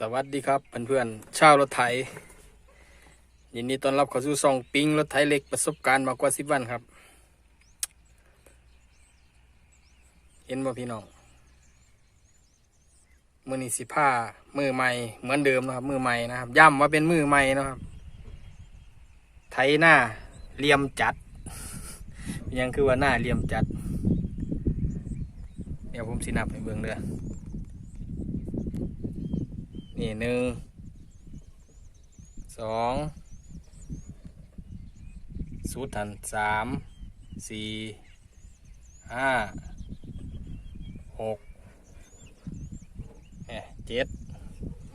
สวัสดีครับเพื่อนๆชาวรถไถยินดีต้อนรับเข้าสู่ซองปิงรถไถเล็กประสบการณ์มากกว่าสิบวันครับ เห็นบ่พี่น้องมือนีสิผ้ามือใหม่เหมือนเดิมนะครับ มือใหม่นะครับย้ำว่าเป็นมือใหม่นะครับ ไถหน้าเลียมจัด ยังคือว่าหน้าเลียมจัด เดี๋ยวผมสินับให้เบิ่งเด้อ นี่หนึ่งสองสูตรทันสามสี่ห้าหกเอเจ็ด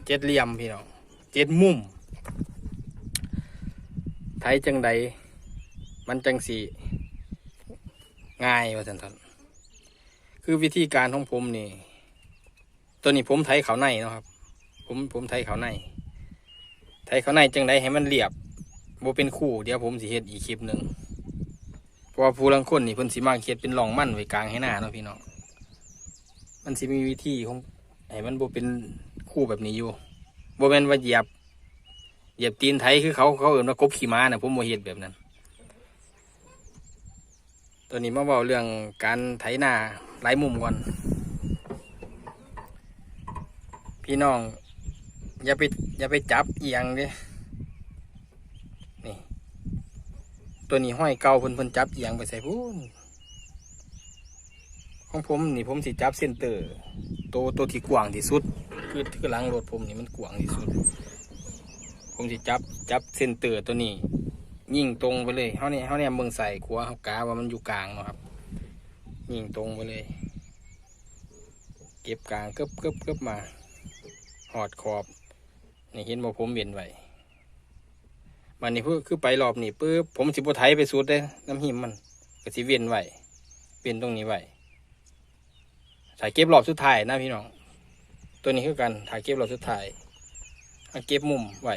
เจ็ดเหลี่ยมพี่น้องเจ็ดมุมไทยจังใด มันจังสีง่ายว่าสันทันคือวิธีการของผมนี่ ตัวนี้ผมไทยเขาในเนาะครับ ผมผมไทยเขาในไทยเขาในจังไดให้มันเรียบโบเป็นคู่เดี๋ยวผมสิเฮ็ดอีกคลิปหนึ่งเพราะว่าผู้ลังคนนี่เพิ่นสิมาเฮ็ดเป็นร่องมั่นไว้กลางให้หน้าเนาะพี่น้องมันสิมีวิธีของให้มันโบเป็นคู่แบบนี้อยู่โบแม่นว่าเหยียบเหยียบตีนไทยคือเขาเขาเอิ่นว่ากบขี่ม้านะผมโมเฮ็ดแบบนั้นตัวนี้มาเบาเรื่องการไถหน้าหลายมุมก่อน พี่น้อง อย่าไปอย่าไปจับเอียงเด้นี่ ตัวนี้ห้อยเก่าเพิ่นเพิ่นจับเอียงไปใส่พูนของผมนี่ผมสิจับเส้นเตอร์ตัวตัวที่กว้างที่สุด คือคือหลังรถผมนี่มันกว้างที่สุด ผมสิจับจับเส้นเตอร์ตัวนี้ ยิ่งตรงไปเลยเขาเนี่ยเขาเนี่ยเบิ่งใส่ขัวเขากาว่ามันอยู่กลางเนาะครับ ยิ่งตรงไปเลย เก็บกลางเกิบเกิบเกิบมาหอดขอบ นี่เห็นบ่ผมเวียนไว้มันนี่เพื่อคือไปรอบนี่ปึ๊บผมสิบไทยไปสุดเลยน้ำหิมมันก็สิเวียนไว้เวียนตรงนี้ไว้ถ่ายเก็บรอบสุดท้ายนะพี่น้อง ตัวนี้คือกันถ่ายเก็บรอบสุดท้ายเอาเก็บมุมไว้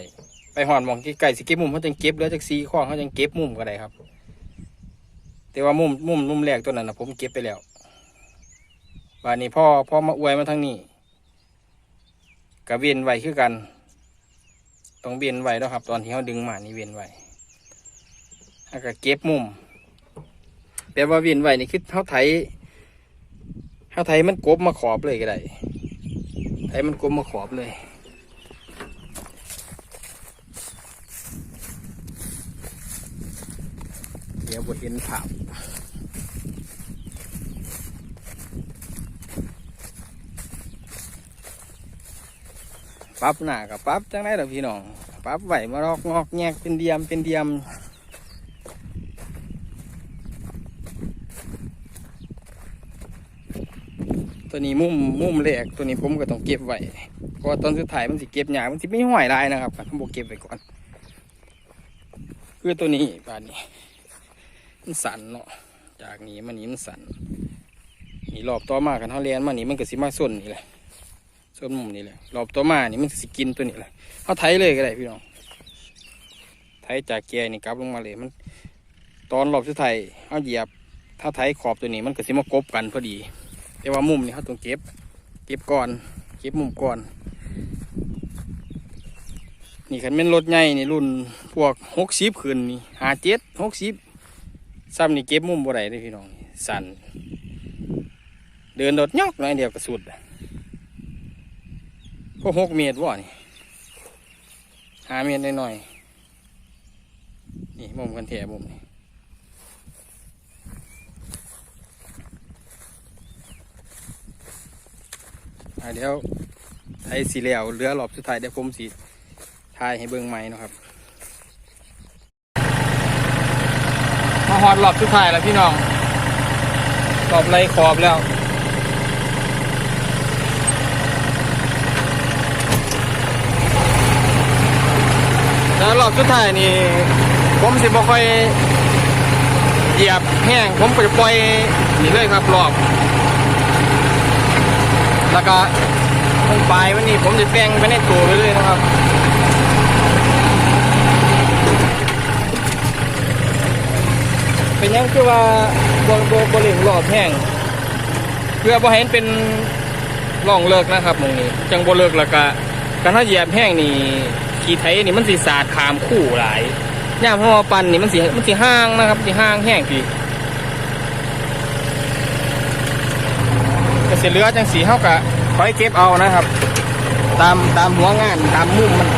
ไปหอดมองไก่สิเก็บมุมเขาจังเก็บแล้วจากซีข้องเขาจังเก็บมุมก็ได้ครับ แต่ว่ามุมมุมมุมแรกตัวนั้นนะผมเก็บไปแล้ววันนี้พ่อพ่อมาอวยมาทางนี้กับเวียนไว้คือกัน ต้องเวียนไว้แล้วครับ ตอนที่เขาดึงมานี่เวียนไว้แล้วก็เก็บมุมแปลว่าเวียนไว้นี่คือเขาไถเขาไถมันกบมาขอบเลยก็ได้ไถมันกบมาขอบเลยเดี๋ยวบเห็นภาพ ปรับหน้ากับปรับจังไรล่ะพี่น้องปรับไหวมารอกงอกแงกเป็นเดียมเป็นเดียมตัวนี้มุมมุมแรกตัวนี้ผมก็ต้องเก็บไว้เพราะตอนสุดท้ายมันสิเก็บหยามันสิไม่ห่วยลายนะครับผมบอกเก็บไว้ก่อน คือตัวนี้บานนี้ มันสั่นเนาะจากนี้มันนี้มันสั่นนี่รอบต่อมากันเขาเรียนมานี่มันก็สิมาส้นนี่แหละ ส่วนมุมนี่แหละรอบตัวมานี่มันสิกินตัวนี้แหละเขาไถเลยก็ได้พี่น้องไถจากแกนี่กลับลงมาเลยมัน ตอนรอบสุดท้ายเขาเหยียบ ถ้าไถขอบตัวนี้มันก็สิมากบกันพอดี แต่ว่ามุมนี่เขาต้องเก็บ เก็บก่อน เก็บมุมก่อน นี่คันเป็นรถใหญ่นี่รุ่นพวกหกสิบขึ้นนี่หาเจ็ดหกสิบซ้ำนี่เก็บมุมบ่ได้เลยพี่น้องสั่นเดินโดดยอกหน่อยเดียวก็สุดอะ ก็หกเมตรว่นี่หาเมตรหน่อยๆนี่มุมกันแถมุมนี่อเดี๋ยวไทยสีเหลวเหลือรอบสุดท้ายเดี๋ยวผมสีทายให้เบิ่งใหม่เนะครับมาฮอดรอบสุดท้ายแล้วพี่น้องรอบไรขอบแล้ว แล้ว รอบสุดท้ายนี่ ผมสิบ่ค่อยเหยียบแห้งผมจะปล่อยนี่เลยครับรอบ แล้วก็ตรงปลายวันนี้ผมจะแปลงไปในตัวไปเลยนะครับเป็นยังคือว่าบบบบบเหลิงรอบแห้งเพื่อบ่ให้มันเป็นร่องเลิกนะครับตรงนี้ จังบ่เลิกแล้วก็การถ้าเหยียบแห้งนี่ ขี่ไถนี่มันสิสาดขามคู่หลายย่ามห่อปันนี่มันสิมันสิห้างนะครับสิห้างแห้งพี่ก็สิเลือจังสีเท่ากับคอยเก็บเอานะครับ ตามตามหัวงานตามมุมมัน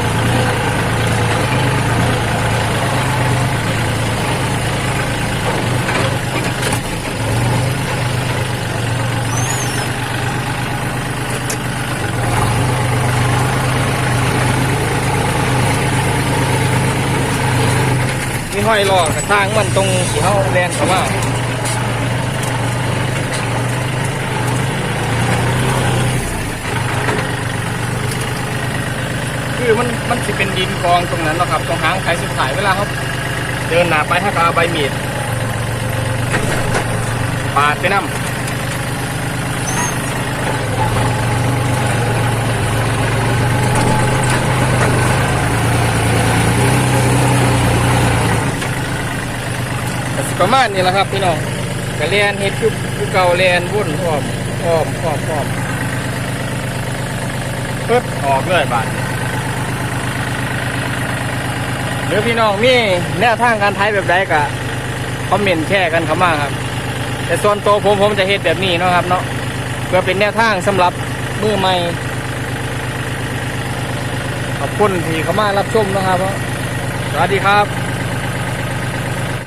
มีห้อยลอกกระทางมันตรงสีเขาแลนเข้ามาคือมันมันจะเป็นดินกองตรงนั้นนะครับ ตรงหางไขสุดท้ายเวลาเขาเดินหนาไปถ้าก็เอาใบมีดปาดไปน้ำก็สิประ มาณนี้แหละครับพี่น้องกระเลียนเฮ็ดคือคือเก่าเลียนวุ่นอ้อมอ้อมอ้อมอ้อมปึ๊บออกเลยบาดหรือพี่น้องมีแนวทางการไทยแบบใดก็คอมเมนต์แชร์กันเข้ามาครับ แต่ส่วนตัวผมผมจะเฮ็ดแบบนี้เนาะครับเนาะเพื่อเป็นแนวทางสำหรับมือใหม่ขอบคุณที่เข้ามารับชมนะครับ สวัสดีครับ